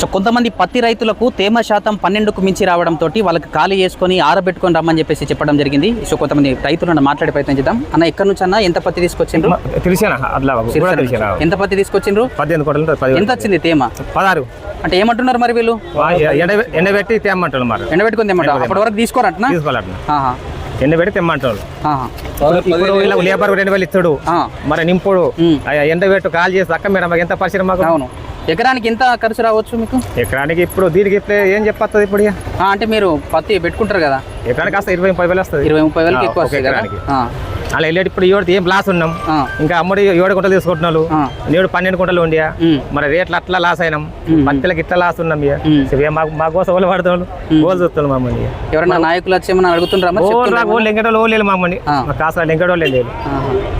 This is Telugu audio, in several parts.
సో కొంతమంది పత్తి రైతులకు తేమ శాతం పన్నెండుకు మించి రావడంతో వాళ్ళకి ఖాళీ చేసుకొని ఆరబెట్టుకొని రమ్మని చెప్పేసి చెప్పడం జరిగింది. సో కొంతమంది రైతులను మాట్లాడే ప్రయత్నం చేద్దాం. అన్న ఎక్కడి నుంచి అన్న ఎంత పత్తి తీసుకొచ్చిండ్రు? ఎంత పత్తి తీసుకొచ్చిండ్రు? ఎంత వచ్చింది తేమ? పదహారు. అంటే ఏమంటున్నారు మరి వీళ్ళు? ఎండ ఎండబెట్టి తెమ్మంటారు మరి. ఎండబెట్టుకుని తెమ్మంటారు. అప్పటి వరకు తీసుకోరంటనా? తీసుకోవాలంట ఆహా, ఎండబెట్టి తెమ్మంటారు ఆహా. ఇప్పుడు వీళ్ళకి లేబర్ రెండు వేలు ఇస్తాడు. ఆ, మరి నింపుడు. ఎండబెట్టు కాల్ చేసి అక్క మేడం ఎంత పరిచయం మాకు? అవును. ఎకరానికి ఎంత ఖర్చు రావచ్చు మీకు? ఎకరానికి ఇప్పుడు దీనికి ఏం చెప్పొస్తుంది ఇప్పుడు అంటే మీరు పత్తి పెట్టుకుంటారు కదా. ఎకరానికి కాస్త ఇరవై ముప్పై వేలు వస్తుంది. ఇరవై ముప్పై వేలకి ఎక్కువ కదా. ఆ, అలా వెళ్ళేటి ఇప్పుడు ఏడు ఏం లాస్ ఉన్నాం. ఇంకా అమ్మడి ఏడు గుంటలు తీసుకుంటున్నాడు. నేడు పన్నెండు గుంటలు ఉండియా. మరి రేట్లు అట్లా లాస్ అయినాం. పత్తిలకి ఇట్లా లాస్ ఉన్నాం ఇక. మా కోసం ఓళ్ళు పడుతున్నాడు ఓళ్ళు చూస్తున్నాం మమ్మల్ని ఇక. ఎవరన్నా నాయకులు వచ్చి ఏమన్నా అడుగుతుండ్రా మరి? ఓళ్ళు మమ్మల్ని. కాస్త ఎంగడోళ్ళు లేదు.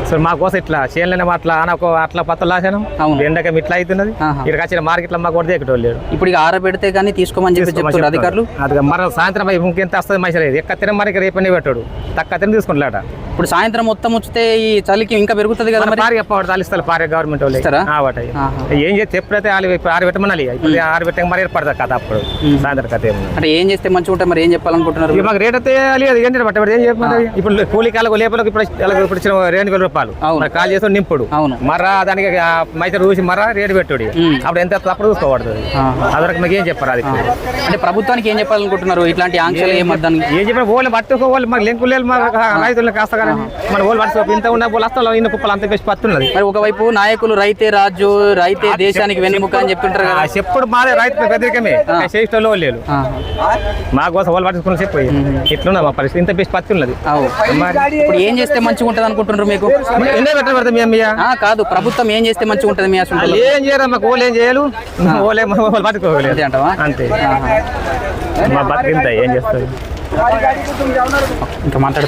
సో మా కోసం ఇట్లా చేనులనే అట్లా అనకు అట్లా పత్తులు లాసాను. ఎండకం ఇట్లా అవుతున్నది. ఇక్కడ వచ్చిన మార్కెట్లో మాకు కూడా ఎక్కడోళ్ళు లేడు ఇప్పుడు ఆరబెడితే కానీ తీసుకోమని చెప్పి చెప్తున్నారు అధికారులు? అది మరి సాయంత్రం ఇంకెంత వస్తుంది మంచి లేదు ఎక్క తిన మరి రేపని పెట్టాడు. తక్కువ తిన తీసుకుంటాట ఇప్పుడు సాయంత్రం మొత్తం వచ్చితే ఈ చలికి ఇంకా పెరుగుతుంది కదా మరి? పారి చెప్పవాడు తలిస్తారు పారే గవర్నమెంట్ వాళ్ళు. ఇస్తారా? వాటి. ఏం చేస్తే ఎప్పుడైతే వాళ్ళు ఇప్పుడు ఆరు పెట్టమనాలి ఇప్పుడు ఆరు పెట్టక మరి ఏర్పడతారు కథ అప్పుడు. సాయంత్రం కథ అంటే ఏం చేస్తే మంచిగా ఉంటాయి మరి? ఏం చెప్పాలనుకుంటున్నారు? మాకు రేట్ అయితే లేదు ఏం చేయడం ఏం చెప్పమంటారు? ఇప్పుడు కూలి కాలకు లేపలకు ఇప్పుడు ఇప్పుడు ఇచ్చిన రెండు వేల రూపాయలు. అవును. మరి కాల్ చేసి నింపుడు. అవును. మర్రా దానికి మైసర్ చూసి మర్రా రేటు పెట్టుడు. అప్పుడు ఎంత అప్పుడు చూసుకోబడుతుంది ఆహా. అదొరకు మీకు ఏం చెప్పారు అది అంటే ప్రభుత్వానికి ఏం చెప్పాలనుకుంటున్నారు? ఇట్లాంటి ఆంక్షలు ఏమద్దని ఏం చెప్పిన ఓళ్ళు పట్టుకోవాలి మాకు లెంకు లేదు మా రైతులను కాస్త మన ఓళ్ళు పట్టుకో ఇంత ఉన్న పోలు వస్తాం ఇన్ని కుప్పలు అంత పెట్టి పత్తున్నది. మరి ఒకవైపు నాయకులు రైతే రాజు రైతే దేశానికి వెన్నెముక అని చెప్తుంటారు కదా. ఆ చెప్పుడు మాదే రైతు పెద్దరికమే. చేసేటోళ్ళు లేరు. మా కోసం వాళ్ళు పట్టుకుని చెప్పి ఇట్లున్నా మా పరిస్థితి. ఇంత పెట్టి పత్తి ఉన్నది ఇప్పుడు ఏం చేస్తే మంచిగా ఉంటుంది అనుకుంటున్నారు మీకు? ఎన్నో పెట్టబడతాం ఇక. ఆ, కాదు ప్రభుత్వం ఏం చేస్తే మంచిగా ఉంటుంది మీ అసలు? ఏం చేయరు మాకు? ఓళ్ళు ఏం చేయరు ఓలే పట్టుకోలేదు అంటావా? అంతే. మా బతికింత ఏం చేస్తుంది ఇంకా మాట్లాడు.